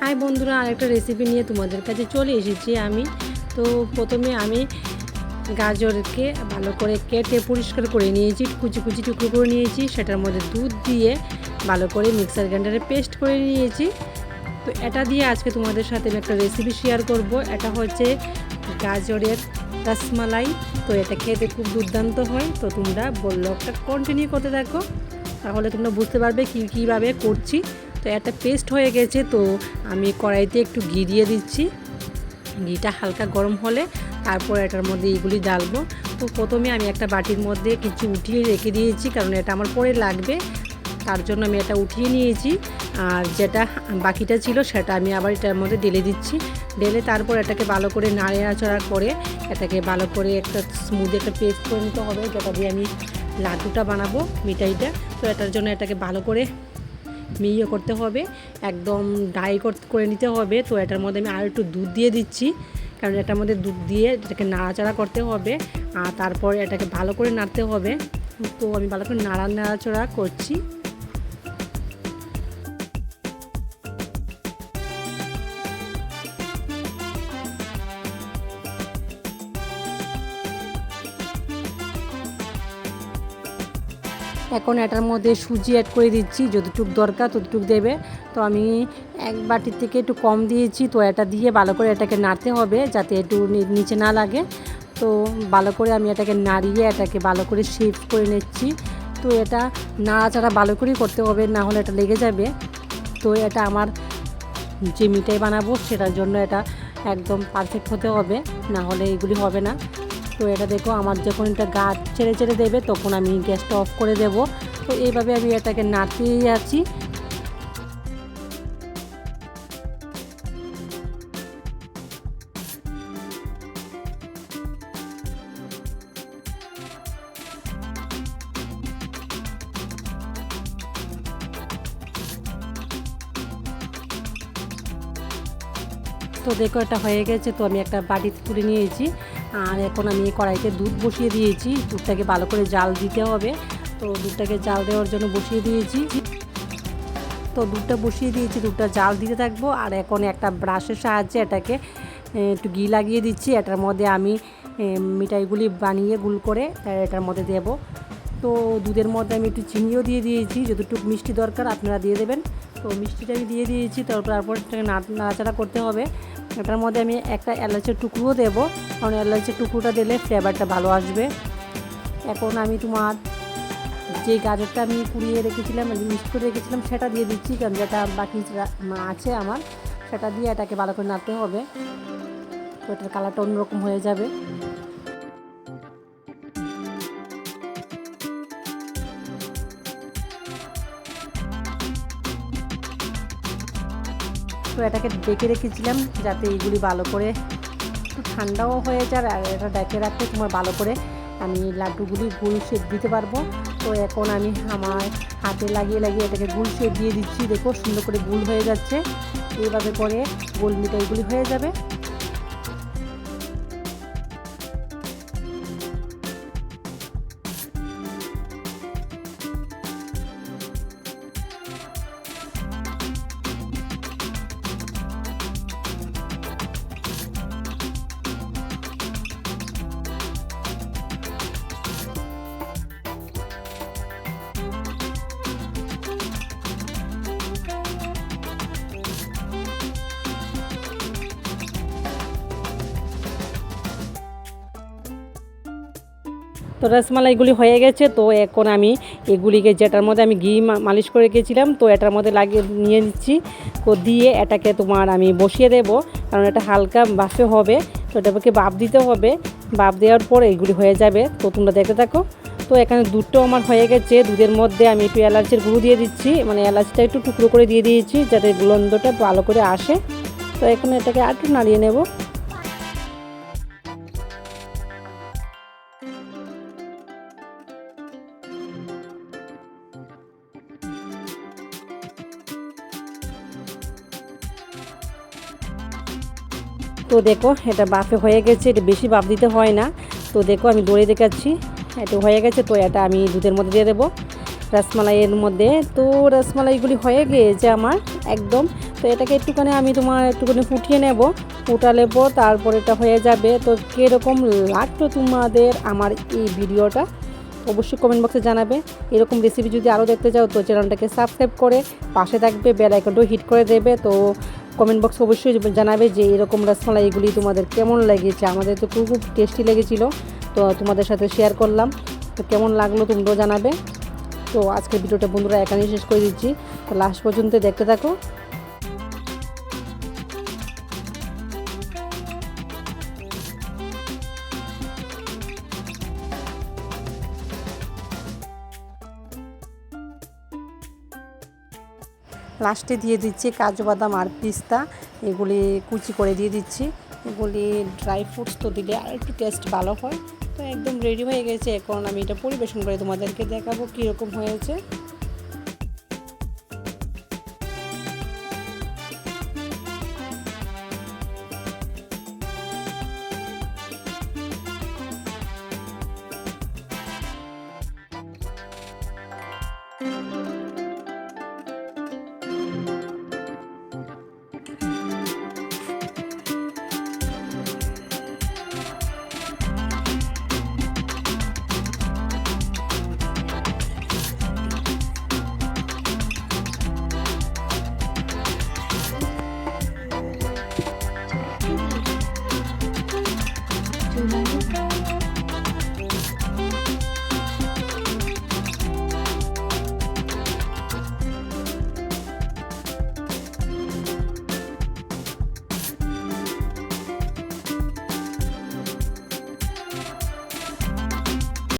High বন্ধুরা, আরেকটা recipe নিয়ে তোমাদের কাছে চলে এসেছি আমি। তো প্রথমে আমি গাজরকে ভালো করে কেটে পরিষ্কার করে নিয়েছি, কুচি কুচি টুকরো করে নিয়েছি। সেটার মধ্যে দুধ দিয়ে ভালো করে মিক্সার গ্রাইন্ডারে পেস্ট করে নিয়েছি। তো এটা দিয়ে আজকে তোমাদের সাথে আমি একটা রেসিপি শেয়ার করব। এটা হচ্ছে গাজরের রসমালাই তো এটা খেতে খুব দুর্দান্ত হয়। তো তোমরা ব্লগটা কন্টিনিউ করতে থাকো। তাহলে তোমরা বুঝতে পারবে কী, কীভাবে করছি। তো একটা পেস্ট হয়ে গেছে। তো আমি কড়াইতে একটু ঘি দিয়ে দিচ্ছি। ঘিটা হালকা গরম হলে তারপর এটার মধ্যে এইগুলি ডালবো। তো প্রথমে আমি একটা বাটির মধ্যে কিছু উঠিয়ে রেখে দিয়েছি, কারণ এটা আমার পরে লাগবে। তার জন্য আমি এটা উঠিয়ে নিয়েছি। আর যেটা বাকিটা ছিল সেটা আমি আবার এটার মধ্যে ঢেলে দিচ্ছি। ঢেলে তারপর এটাকে ভালো করে নাড়াচড়া করে এটাকে ভালো করে একটা স্মুথ একটা পেস্ট করে নিতে হবে, যেটা দিয়ে আমি লাড্ডুটা বানাবো, মিঠাইটা। তো এটার জন্য এটাকে ভালো করে মিহিও করতে হবে, একদম ড্রাই করে নিতে হবে। তো এটার মধ্যে আমি আর একটু দুধ দিয়ে দিচ্ছি, কারণ এটার মধ্যে দুধ দিয়ে এটাকে নাড়াচাড়া করতে হবে। আর তারপর এটাকে ভালো করে নাড়তে হবে। তো আমি ভালো করে নাড়া নাড়াচড়া করছি। এখন এটার মধ্যে সুজি অ্যাড করে দিচ্ছি, যতটুকু দরকার ততটুকু দেবে। তো আমি এক বাটির থেকে একটু কম দিয়েছি, তো এটা দিয়ে ভালো করে এটাকে নাড়তে হবে যাতে একটু নিচে না লাগে। তো ভালো করে আমি এটাকে নাড়িয়ে এটাকে ভালো করে শেপ করে নিচ্ছি। তো এটা নাড়াচাড়া ভালো করেই করতে হবে, না হলে এটা লেগে যাবে। তো এটা আমার যে মিঠাই বানাবো সেটার জন্য এটা একদম পারফেক্ট হতে হবে, না হলে এগুলি হবে না। তো এটা দেখো, আমার যখন এটা গাছ ছেড়ে ছেড়ে দেবে, তখন আমি গ্যাসটা অফ করে দেব। তো এইভাবে আমি এটাকে নাড়তেই যাচ্ছি তো দেখো এটা হয়ে গেছে, তো আমি একটা বাটিতে তুলে নিয়েছি। আর এখন আমি কড়াইতে দুধ বসিয়ে দিয়েছি। দুধটাকে ভালো করে জাল দিতে হবে। তো দুধটাকে জাল দেওয়ার জন্য বসিয়ে দিয়েছি। তো দুধটা বসিয়ে দিয়েছি, দুধটা জাল দিতে থাকব। আর এখন একটা ব্রাশের সাহায্যে এটাকে একটু ঘি লাগিয়ে দিচ্ছি। এটার মধ্যে আমি মিঠাইগুলি বানিয়ে গুল করে এটার মধ্যে দেব। তো দুধের মধ্যে আমি একটু চিনিও দিয়ে দিয়েছি। যতটুকু মিষ্টি দরকার আপনারা দিয়ে দেবেন। তো মিষ্টিটা আমি দিয়ে দিয়েছি। তারপর তারপর নাড়াচাড়া করতে হবে। এটার মধ্যে আমি একটা এলাচের টুকরোও দেবো। কারণ এলাচের টুকরোটা দিলে ফ্লেভারটা ভালো আসবে। এখন আমি তোমার যে গাজরটা আমি পুড়িয়ে রেখেছিলাম মিক্স করে রেখেছিলাম, সেটা দিয়ে দিচ্ছি। কারণ যেটা বাকি আছে আমার, সেটা দিয়ে এটাকে ভালো করে নাড়তে হবে। তো এটার কালারটা অন্যরকম হয়ে যাবে। তো এটাকে ডেকে রেখেছিলাম যাতে এইগুলি ভালো করে একটু ঠান্ডাও হয়ে যায় আর এটা ডেকে রাখতে তোমার ভালো করে আমি লাড্ডুগুলি গুল শেপ দিতে পারব। তো এখন আমি আমার হাতে লাগিয়ে লাগিয়ে এটাকে গুল শেপ দিয়ে দিচ্ছি। দেখো সুন্দর করে গুল হয়ে যাচ্ছে। এইভাবে করে গোল মিঠাইগুলি হয়ে যাবে। তো রসমালাইগুলি হয়ে গেছে, তো এখন আমি এগুলিকে যেটার মধ্যে আমি ঘি মালিশ করে রেখেছিলাম, তো এটার মধ্যে লাগিয়ে নিয়ে নিচ্ছি। তো দিয়ে এটাকে তোমার আমি বসিয়ে দেব, কারণ এটা হালকা বাফে হবে, তো এটাকে বাপ দিতে হবে। বাপ দেওয়ার পর এগুলি হয়ে যাবে, তো তোমরা দেখতে থাকো। তো এখানে দুধটাও আমার হয়ে গেছে, দুধের মধ্যে আমি একটু এলাচের গুঁড়ো দিয়ে দিচ্ছি মানে এলাচটা একটু টুকরো করে দিয়ে দিয়েছি, যাতে গুলন্দটা ভালো করে আসে। তো এখন এটাকে আর একটু নাড়িয়ে নেব। তো দেখো, এটা বাফে হয়ে গেছে, এটা বেশি বাফ দিতে হয় না। তো দেখো, আমি দৌড়ে দেখাচ্ছি। এটা হয়ে গেছে, তো এটা আমি দুধের মধ্যে দিয়ে দেবো। রসমালাইয়ের মধ্যে। তো রসমালাইগুলি হয়ে গিয়েছে আমার, একদম। তো এটাকে একটুখানি আমি তোমার একটুখানি ফুটিয়ে নেব। ফুটালে পর তারপর এটা হয়ে যাবে। তো কীরকম লাগতো তোমাদের আমার এই ভিডিওটা? অবশ্যই কমেন্ট বক্সে জানাবে। এরকম রেসিপি যদি আরও দেখতে চাও, তো চ্যানেলটাকে সাবস্ক্রাইব করে পাশে থাকবে বেল আইকনটাও হিট করে দেবে। তো কমেন্ট বক্সে অবশ্যই জানাবে যে এরকম রসমালাই এগুলি তোমাদের কেমন লেগেছে। আমাদের তো খুব খুব টেস্টি লেগেছিল। তো তোমাদের সাথে শেয়ার করলাম। তো কেমন লাগল তোমরাও জানাবে। তো আজকের ভিডিওটা বন্ধুরা এখানেই শেষ করে দিচ্ছি। তো লাস্ট পর্যন্ত দেখতে থাকো। লাস্টে দিয়ে দিচ্ছি কাজু বাদাম আর পিস্তা। এগুলি কুচি করে দিয়ে দিচ্ছি। এগুলি ড্রাই ফ্রুটস তো দিলে আর একটু টেস্ট ভালো হয়। তো একদম রেডি হয়ে গেছে। এখন আমি এটা পরিবেশন করে তোমাদেরকে দেখাবো কীরকম হয়েছে।